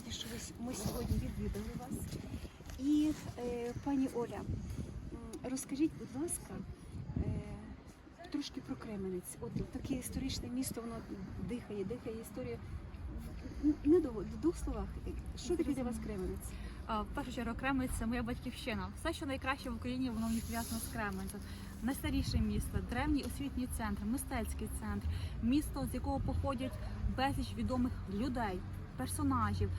раді, що ми сьогодні відвідали вас. І е, пані Оля, розкажіть, будь ласка, е, трошки про Кременець. От таке історичне місто, воно дихає, дихає історія. Недовго, в двох словах, що таке для вас Кременець? В першу чергу Кременець це моя батьківщина. Все, що найкраще в Україні, воно мені пов'язано з Кременцем. Найстаріше місто, древній освітній центр, мистецький центр, місто, з якого походять безліч відомих людей, персонажів.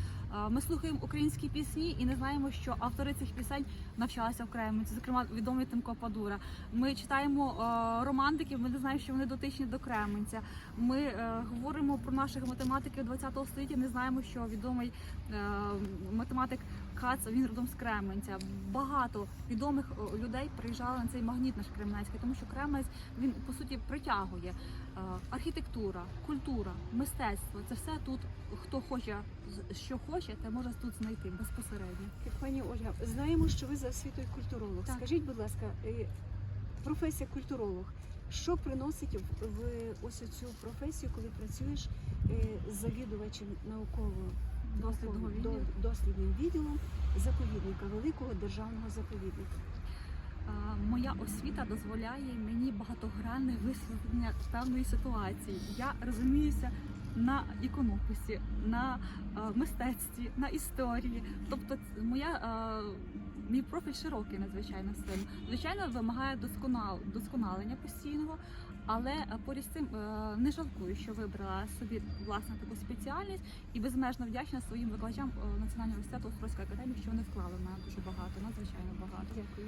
Ми слухаємо українські пісні і не знаємо, що автори цих пісень навчалися в Кременці, зокрема відомий Тимко Падура. Ми читаємо е, романтиків, ми не знаємо, що вони дотичні до Кременця. Ми е, говоримо про наших математиків ХХ століття, не знаємо, що відомий е, математик Кац, він родом з Кременця. Багато відомих людей приїжджали на цей магніт наш Кременецький, тому що Кременець він по суті притягує Е, архітектура, культура, мистецтво. Це все тут. Хто хоче що хоче, те може тут знайти безпосередньо. Пані Ольга, знаємо, що ви за освітою культуролог. Так. Скажіть, будь ласка, е, професія культуролог. Що приносить в, ось цю професію, коли працюєш е, завідувачем науково Дослідного до- відділу. Дослідним відділом заповідника, великого державного заповідника? Е, Моя освіта дозволяє мені багатогранне висвітлення певної ситуації. Я розуміюся на іконописі, на е, мистецтві, на історії. Тобто, моя е, мій профіль широкий надзвичайно сильно. Звичайно, вимагає досконал, досконалення постійного, але е, поряд з цим не жалкую, що вибрала собі власне таку спеціальність і безмежно вдячна своїм викладачам Національного університету Острозької академії, що вони вклали в мене дуже багато, надзвичайно багато. Дякую.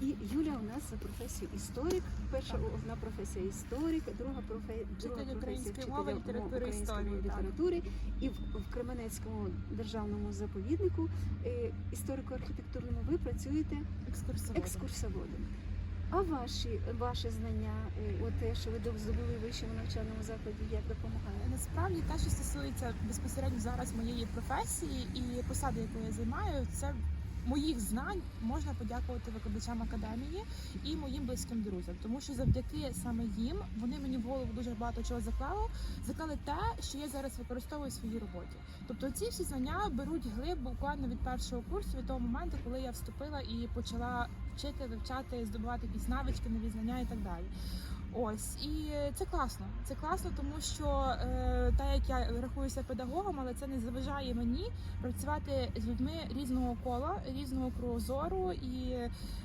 І Юля у нас за професію історик. Перша Так. одна професія історик, друга професія української мови, літератури, історії, літератури. І в, в Кременецькому державному заповіднику е, історико-архітектурному ви працюєте Екскурсоводом. екскурсоводом. А ваші ваше знання, е, от те, що ви здобули в вищому навчальному закладі, як допомагає? Насправді те, що стосується безпосередньо зараз моєї професії і посади, яку я займаю, це моїх знань можна подякувати викладачам академії і моїм близьким друзям, тому що завдяки саме їм вони мені в голову дуже багато чого заклали. Заклали те, що я зараз використовую в своїй роботі. Тобто ці всі знання беруть глиб буквально від першого курсу, від того моменту, коли я вступила і почала вчити, вивчати, здобувати якісь навички, нові знання і так далі. Ось і це класно. Це класно, тому що е, так як я рахуюся педагогом, але це не заважає мені працювати з людьми різного кола, різного кругозору, і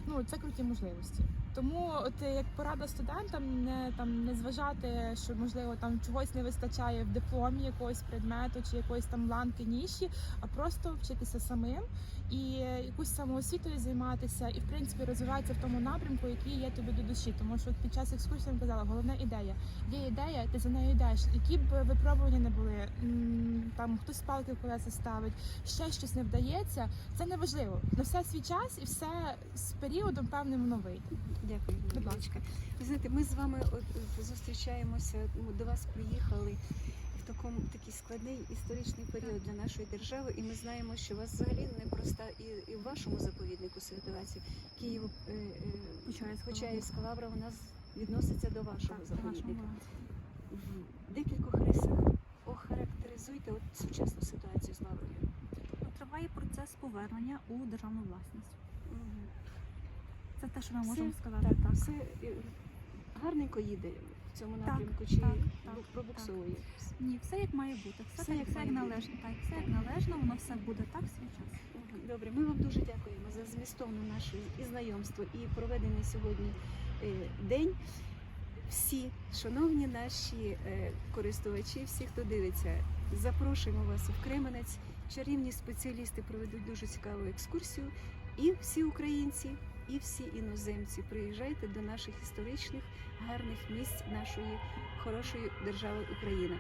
ну це круті можливості. Тому, от е, як порада студентам, не там не зважати, що можливо там чогось не вистачає в дипломі якогось предмету чи якоїсь там ланки ніші, а просто вчитися самим і якусь самоосвітою займатися, і в принципі розвиватися в тому напрямку, який є тобі до душі. Тому що от під час екскурсії я казала, головна ідея. Є ідея, ти за нею йдеш. Які б випробування не були, там хтось палки в колеса ставить, ще щось не вдається. Це не важливо. На все свій час і все з періодом певним воно вийде. Дякую, Будь ласка. Ви знаєте, ми з вами от, от, зустрічаємося. Ми до вас приїхали в такому такий складний історичний період для нашої держави, і ми знаємо, що у вас взагалі непроста і, і в вашому заповіднику ситуація. Київ е, е, Почаївська лавра вона відноситься до вашого Так, заповідника. В декількох рисах охарактеризуйте от сучасну ситуацію з лаврою. Триває процес повернення у державну власність. Мгм. Це те, що ми Все, можемо сказати. Так, Так, все гарненько їде в цьому Так, напрямку, чи так, так, бу- пробуксовує. Ні, все як має бути. Все, Все так, як все як належно. Так, все як належно, воно все буде так в свій час. Добре, ми вам дуже дякуємо за змістовну нашу і знайомство, і проведений сьогодні е, день. Всі, шановні наші е, користувачі, всі, хто дивиться, запрошуємо вас в Кременець. Чарівні спеціалісти проведуть дуже цікаву екскурсію. І всі українці, і всі іноземці приїжджайте до наших історичних гарних місць нашої хорошої держави Україна.